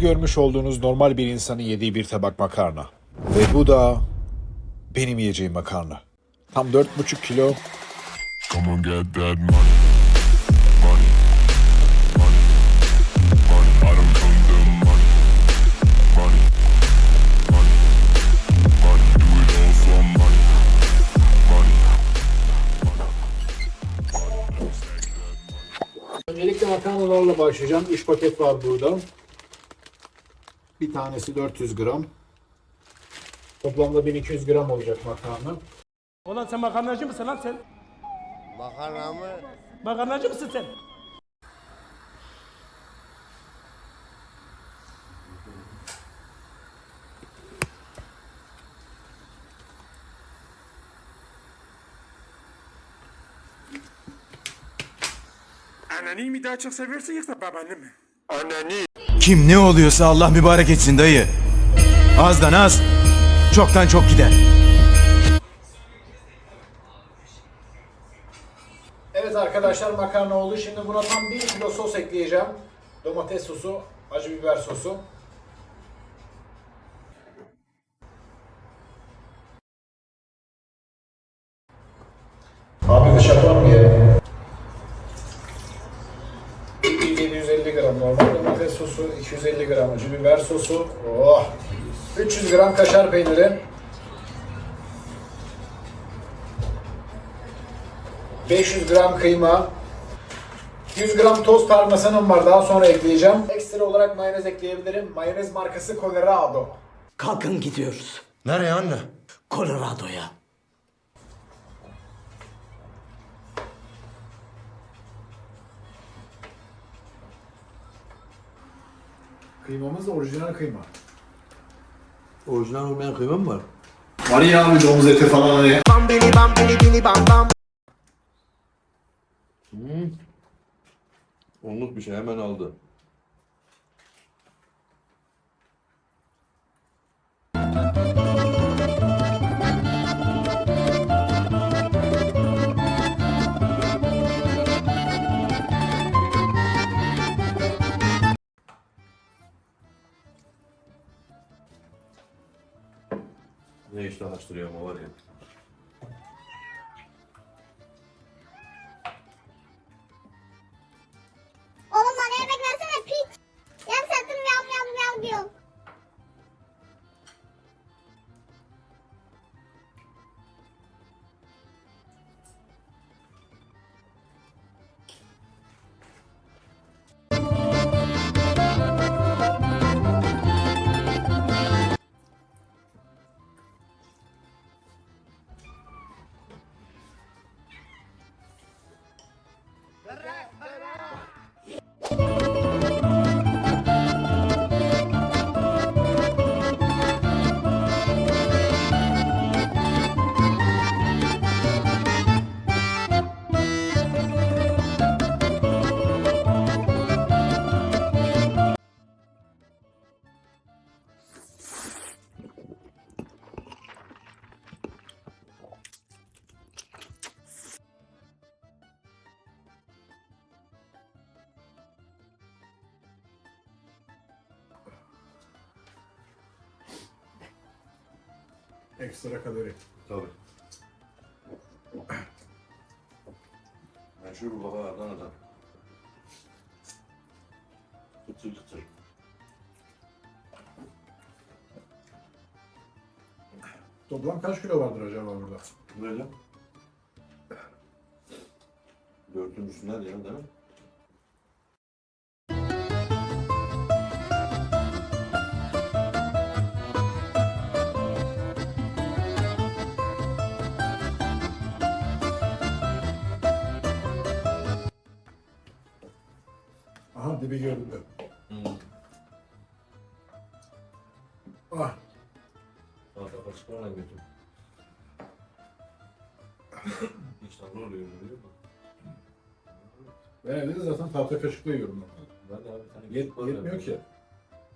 Bu görmüş olduğunuz normal bir insanın yediği bir tabak makarna. Ve bu da benim yiyeceğim makarna. Tam 4,5 kilo Come on, get that. Money. Öncelikle makarnalarla başlayacağım. 3 paket var burada. Bir tanesi 400 gram. Toplamda 1200 gram olacak makarna. Ulan sen makarnacı mısın lan sen? Makarna mı? Makarnacı mısın sen? Anneni mi daha çok seviyorsun yoksa babanı mı? Kim ne oluyorsa Allah mübarek etsin dayı. Azdan az, çoktan çok gider. Evet arkadaşlar makarna oldu. Şimdi buna tam 1 kilo sos ekleyeceğim. Domates sosu, acı biber sosu. Abi dış yapar mı ya? 750 gram normal domates sosu, 250 gram acı biber sosu, oh! 300 gram kaşar peyniri, 500 gram kıyma, 100 gram toz parmesanım var daha sonra ekleyeceğim. Ekstra olarak mayonez ekleyebilirim. Mayonez markası Colorado. Kalkın gidiyoruz. Nereye anne? Colorado'ya. Kıymamız da orijinal kıyma. Orijinal olmayan kıyma mı var? Var ya abi domuz eti falan hani. Onluk bir şey hemen aldı. Ne işte araştırıyor ama var ya. Ekstra kalori. Tabii. Meşhur baba Adana'da. Kıtır kıtır. Toplam kaç kilo vardır acaba burada? Böyle. Dörtün üstünde ya değil mi? Aha dibi göründü. Ah Tahta kaşıklarla götür. İştahlı oluyor biliyor musun? ben evde de zaten tahta kaşıkla yiyorum. Ben de abi bir tane Yet, yetmiyor ki.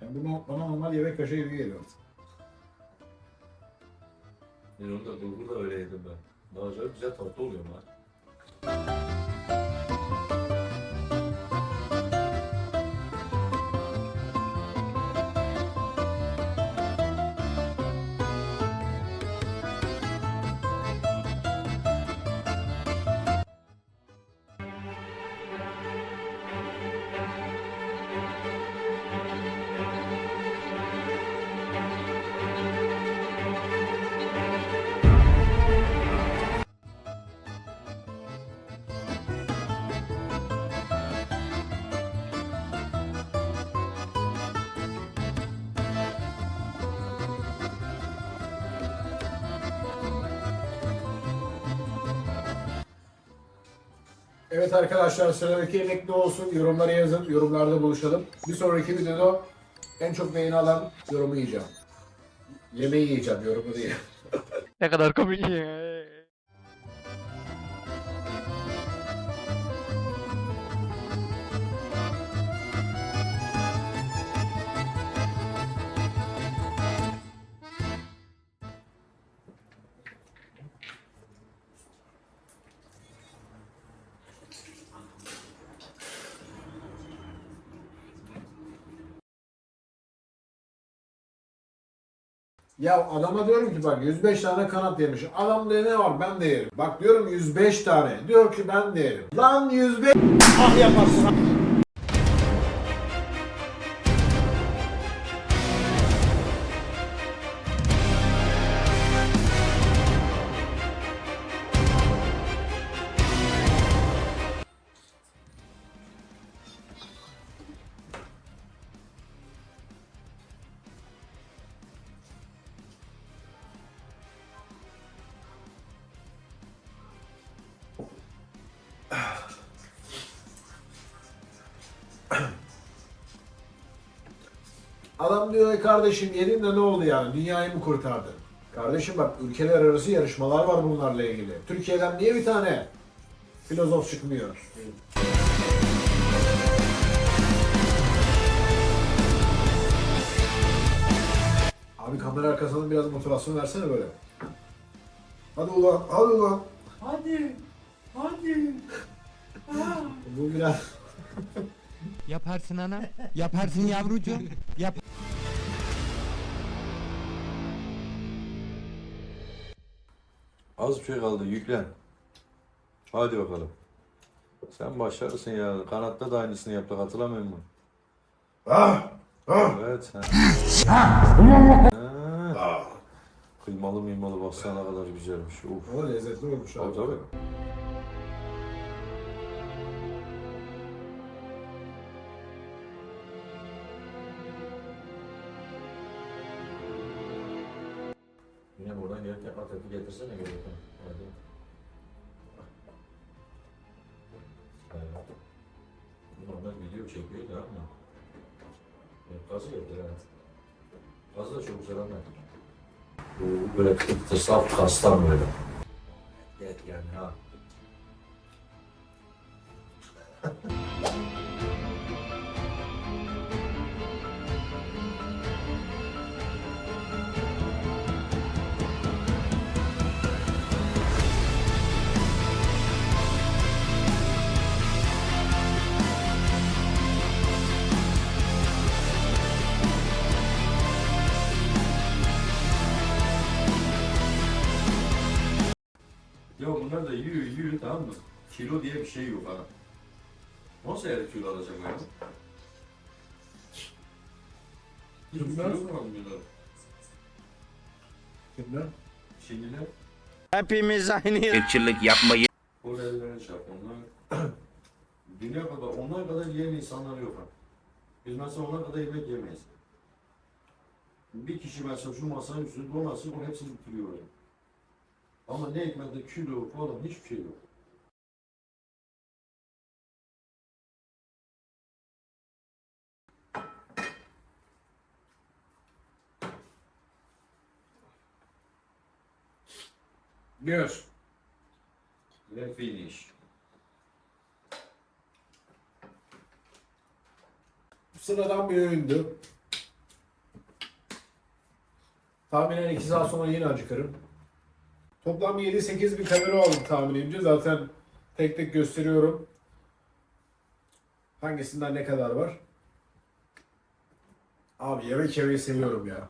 Yani bu bana normal yemek kaşığı gibi geliyor. Ben onu da bulgur da öyle yedim ben. Daha güzel tatlı oluyor lan. Evet arkadaşlar sıradaki yemek ne olsun yorumlara yazın. Yorumlarda buluşalım. Bir sonraki videoda en çok beğeni alan yorumu yiyeceğim. Yemeği yiyeceğim yorumu değil. Ne kadar komik. Ya adama diyorum ki bak 105 tane kanat yemiş. Adam diyor ne var ben de yerim. Bak diyorum 105 tane. Diyor ki ben de yerim. Lan 105 Ah yaparsın. Adam diyor "E kardeşim yedin de ne oldu yani? Dünyayı mı kurtardın? Kardeşim bak ülkeler arası yarışmalar var bunlarla ilgili. Türkiye'den niye bir tane filozof çıkmıyor? Abi kamera arkasından biraz motivasyon versene böyle. Hadi ulan, hadi ulan. Hadi. Hadi. Bu biraz... Yaparsın ana. Yaparsın yavrucuğum. Yap. Az bir şey kaldı yüklen. Hadi bakalım. Sen başarısın ya. Kanatta da aynısını yaptık hatırlamıyor musun? Ah! Ah! Evet. Ha. Ha. Kıymalı mıymalı baksana kadar güzelmiş. Uf. Ama lezzetli olmuş Tabii abi. tabii. Yine buradan gelirken ateti getirsene gelirken. Hadi. Evet. Normal video çekiyor da ama. Evet, Gazı getir evet. Gazı da çok güzel ama. Bu böyle tıptı saf kastan böyle. Gel yani ha. Da yiyor yiyor tamam mı? Kilo diye bir şey yok ha. Nasıl yani kilo alacak ya? Kilo Bilmem. mu almıyorlar? Kimler? Şimdiler Hepimiz aynı Irkçılık yapmayın. Korelilerin çap onlar. Dünya kadar onlar kadar yiyen insanlar yok ha. Biz mesela onlar kadar yemek yemeyiz. Bir kişi mesela şu masanın üstünde donası o hepsini bitiriyor öyle. Ama ne ekmekte kilo falan hiçbir şey yok. Göz. Ve finish. Sıradan bir öğündü. Tahminen 2 saat sonra yine acıkırım. Toplam 7-8 bin kalori aldım tahminimce. Zaten tek tek gösteriyorum. Hangisinden ne kadar var? Abi yemek yemeyi seviyorum ya.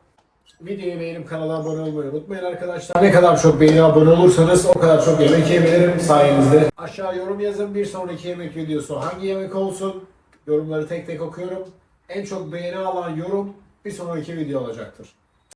Videoyu beğenip kanala abone olmayı unutmayın arkadaşlar. Ne kadar çok beğeni abone olursanız o kadar çok yemek yiyebilirim sayenizde. Aşağı yorum yazın bir sonraki yemek videosu hangi yemek olsun? Yorumları tek tek okuyorum. En çok beğeni alan yorum bir sonraki video olacaktır.